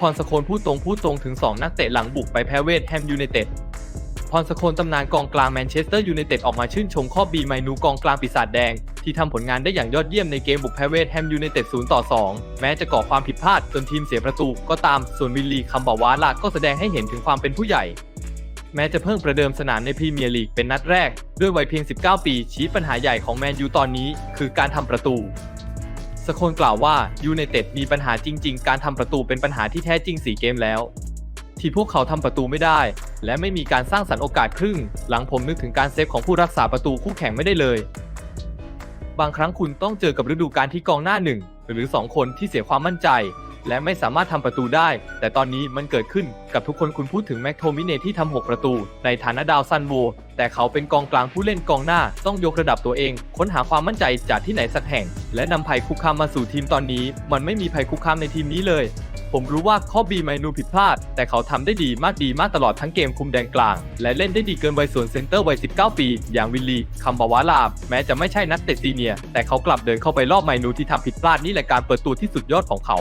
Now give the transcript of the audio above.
พรสโคนพูดตรงพูดตรงถึง 2 นักเตะหลังบุกไปแพ้เวทแฮมยูไนเต็ดพรสโคนตำนานกองกลางแมนเชสเตอร์ยูไนเต็ดออกมาชื่นชมข้อบีไมนูกองกลางปีศาจแดง ที่ทำผลงานได้อย่างยอดเยี่ยมในเกมบุกแพ้เวทแฮมยูไนเต็ด0ต่อ 2 แม้จะก่อความผิดพลาดจนทีมเสียประตูก็ตามส่วนวิลลีคัมบาวาลาก็แสดงให้เห็นถึงความเป็นผู้ใหญ่ แม้จะเพิ่งประเดิมสนามในพรีเมียร์ลีกเป็นนัดแรก ด้วยวัยเพียง 19 ปีชี้ปัญหาใหญ่ของแมนยูตอนนี้ คือการทำประตู สโคนกล่าวว่ายูไนเต็ดมีปัญหาจริง ๆ การทำประตูเป็นปัญหาที่แท้จริง 4 เกมแล้ว ที่พวกเขาทำประตูไม่ได้ และไม่มีการสร้างสรรค์โอกาสครึ่ง หลังผมนึกถึงการเซฟของผู้รักษาประตูคู่แข่งไม่ได้เลย บางครั้งคุณต้องเจอกับฤดูกาลที่กองหน้าหนึ่งหรือ 2 คนที่เสียความมั่นใจ และไม่สามารถทำประตูได้ แต่ตอนนี้มันเกิดขึ้นกับทุกคนคุณพูดถึงแม็กโทมิเนที่ทำ6ประตู ในฐานะดาวซันโวแต่เขาเป็นกองกลางผู้เล่นกองหน้า ต้องยกระดับตัวเอง ค้นหาความมั่นใจจากที่ไหนสักแห่ง และนำภัยคุกคามมาสู่ทีมตอนนี้ มันไม่มีภัยคุกคามในทีมนี้เลย ผมรู้ว่าข้อบีไมนูผิดพลาด แต่เขาทำได้ดีมากดีมากตลอดทั้งเกมคุมแดนกลาง และเล่นได้ดีเกินวัยส่วนเซนเตอร์วัย 19 ปี อย่างวิลลีคัมบาวาลาบแม้จะไม่ใช่นักเตะซีเนียร์แต่เขากลับเดินเข้าไปรอบไมนูที่ทำผิดพลาดนี่แหละการเปิดตัวที่สุดยอดของเขา